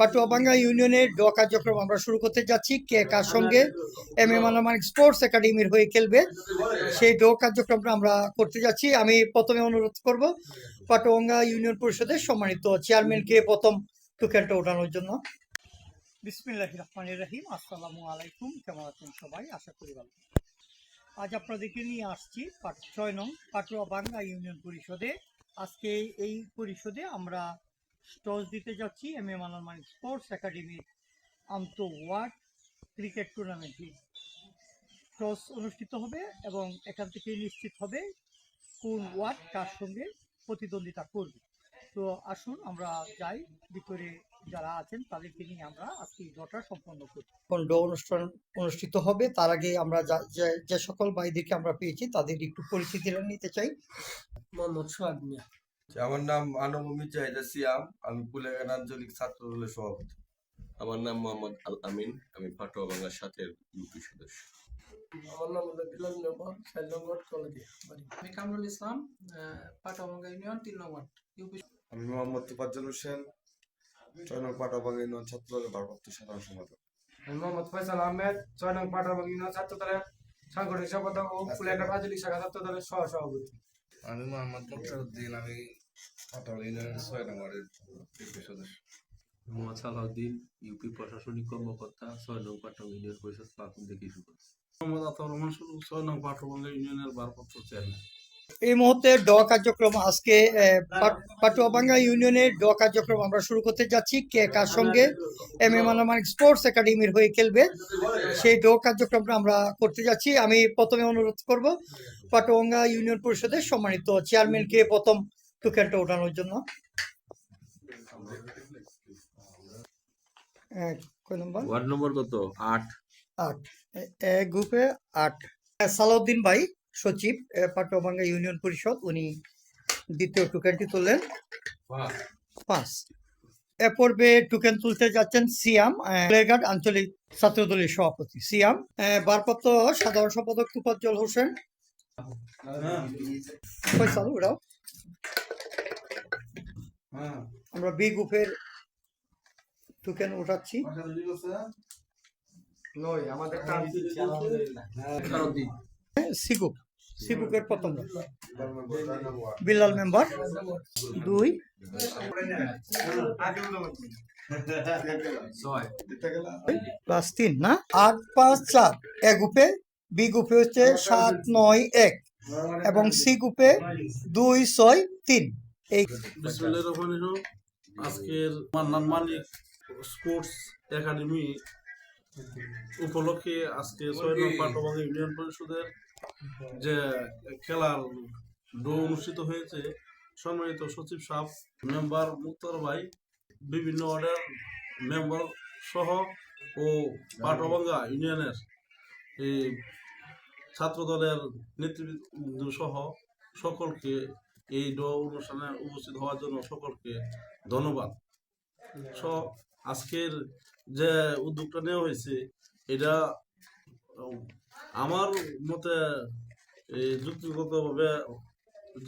পাটুয়াবাঙ্গা ইউনিয়নের ড কার্যক্রম আমরা শুরু করতে যাচ্ছি। কে কার সঙ্গে? এম এ মালামানিক স্পোর্টস একাডেমির হয়ে খেলবে। সেই ড কার্যক্রমটা আমরা করতে যাচ্ছি। আমি প্রথমে অনুরোধ করব পাটুয়াবাঙ্গা ইউনিয়ন পরিষদের সম্মানিত চেয়ারম্যানকে প্রথম টুকেনটা ওঠানোর জন্য। বিসমিল্লাহ রহমানির রহিম। আসসালামু আলাইকুম। কেমন আছেন সবাই? আশা করি ভালো আজ আপনাদেরকে নিয়ে আসছি ছয় নং পাটুয়া বাংলা ইউনিয়ন পরিষদে। আজকে এই পরিষদে আমরা টস দিতে যাচ্ছি এম এ মানারমানি স্পোর্টস একাডেমির আন্ত ওয়ার্ড ক্রিকেট টুর্নামেন্টে টস অনুষ্ঠিত হবে এবং এখান থেকে নিশ্চিত হবে কোন ওয়ার্ড কার সঙ্গে প্রতিদ্বন্দ্বিতা করবে। তো আসুন আমরা যাই ভিতরে যারা আছেন তাদেরকে নিয়ে আমরা আজকে ডটা সম্পন্ন করি। কোন ডো অনুষ্ঠান অনুষ্ঠিত হবে তার আগে আমরা যা- যে- যে সকল ভাইদেরকে আমরা পেয়েছি তাদের একটু পরিচিতিটা নিতে চাই। মোহাম্মদ সোহাগ মিয়া। আমার নাম আনবমি চাহিদা সিয়াম আমি কুলেগান আঞ্চলিক ছাত্র দলের সভাপতি। আমার নাম মোহাম্মদ আল আমিন আমি পাটোয়া বাংলার সাথে ইউপি সদস্য। আমার নাম হলো বিলাল চার নম্বর কলেজে। আমি কামরুল ইসলাম ইউনিয়ন তিন নম্বর। ইউপি আমি মোহাম্মদ তুফাজ্জল হোসেন ছয় নং পাটাবাঙ্গা ইউনিয়ন ছাত্র দলের ভারপ্রাপ্ত সাধারণ সম্পাদক। আমি মোহাম্মদ ফয়সাল আহমেদ ছয় নং পাঠাবাগ ইউনিয়ন ছাত্র দলের সাংগঠনিক সম্পাদক ও কুলিয়াঘাট আঞ্চলিক শাখা ছাত্র দলের সহ সভাপতি আমি মোহাম্মদ মুক্তারউদ্দিন আমি পাটাবাঙ্গা ইউনিয়নের ছয় নম্বরের ইউপি সদস্য। মোহাম্মদ সালাউদ্দিন ইউপি প্রশাসনিক কর্মকর্তা ছয় নং ইউনিয়ন পরিষদ প্রাথমিক থেকে শুরু মোহাম্মদ আতাউর রহমান শুরু ছয় নং ইউনিয়নের ভারপ্রাপ্ত চেয়ারম্যান। এই মুহূর্তে ড কার্যক্রম আজকে পাটুয়াবাঙ্গা ইউনিয়নের ড কার্যক্রম আমরা শুরু করতে যাচ্ছি। কে কার সঙ্গে? এম এ মানারমানিক স্পোর্টস একাডেমির হয়ে খেলবে। সেই ড কার্যক্রমটা আমরা করতে যাচ্ছি। আমি প্রথমে অনুরোধ করব পাটুয়াবাঙ্গা ইউনিয়ন পরিষদের সম্মানিত চেয়ারম্যানকে প্রথম টুকেনটা ওঠানোর জন্য। আহ, নম্বর? ওয়ার্ড নম্বর কত? আট। আট। এ- এ গ্রুপে আট। সালাউদ্দিন ভাই সচিব ইউনিয়ন পরিষদ উনি দ্বিতীয় টুকেনটি তুললেন। পাঁচ। এ পর্বে টুকেন তুলতে যাচ্ছেন সিয়াম প্লেগার্ড আঞ্চলিক ছাত্রদলের সভাপতি। সিয়াম এ, ভারপ্রাপ্ত সাধারণ সম্পাদক তুফাজ্জল হোসেন। ফয়সাল ওরাও আমরা বি গ্রুপের টুকেন উঠাচ্ছি। নয় আমাদের সিগুক সিগুকের প্রথম। বিল্লাল মেম্বার দুই প্লাস তিন না? আট পাঁচ চার। এ গ্রুপে বি গ্রুপে হচ্ছে সাত নয় এক। এবং সি গ্রুপে দুই ছয় তিন। এই বিসমুল্লাহ রহমান রহিম আজকের মান্নান মালিক স্পোর্টস একাডেমি উপলক্ষে আজকে ছয় নং পাঠ্যবঙ্গ ইউনিয়ন পরিষদের যে খেলার ডো অনুষ্ঠিত হয়েছে সম্মানিত সচিব সাহেব মেম্বার মুক্তার ভাই বিভিন্ন ওয়ার্ডের মেম্বার সহ ও পাটবাঙ্গা ইউনিয়নের এই ছাত্র দলের নেতৃবৃন্দ সহ সকলকে এই ড অনুষ্ঠানে উপস্থিত হওয়ার জন্য সকলকে ধন্যবাদ। স, আজকের যে উদ্যোগটা নেওয়া হয়েছে, এটা আমার মতে যুক্তিগতভাবে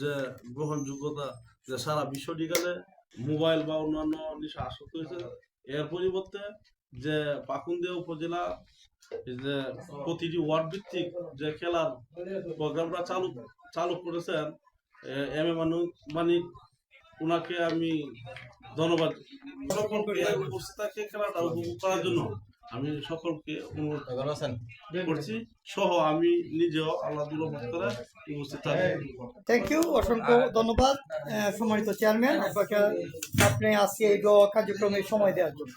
যে গ্রহণযোগ্যতা যে সারা বিশ্বটি গেলে মোবাইল বা অন্যান্য নেশা আসক্ত হয়েছে, এর পরিবর্তে যে পাকুন্দিয়া উপজেলা যে প্রতিটি ওয়ার্ড ভিত্তিক যে খেলার প্রোগ্রামটা চালু চালু করেছেন এম এ মানু মানিক ওনাকে আমি ধন্যবাদ। সকলকে খেলাটা উপভোগ করার জন্য আমি সকলকে অনুরোধ করছি। সহ আমি নিজেও আল্লাহ করে উপস্থিত থাকি থ্যাংক ইউ অসংখ্য ধন্যবাদ। সম্মানিত চেয়ারম্যান আপনাকে আপনি আজকে এই কার্যক্রমে সময় দেওয়ার জন্য।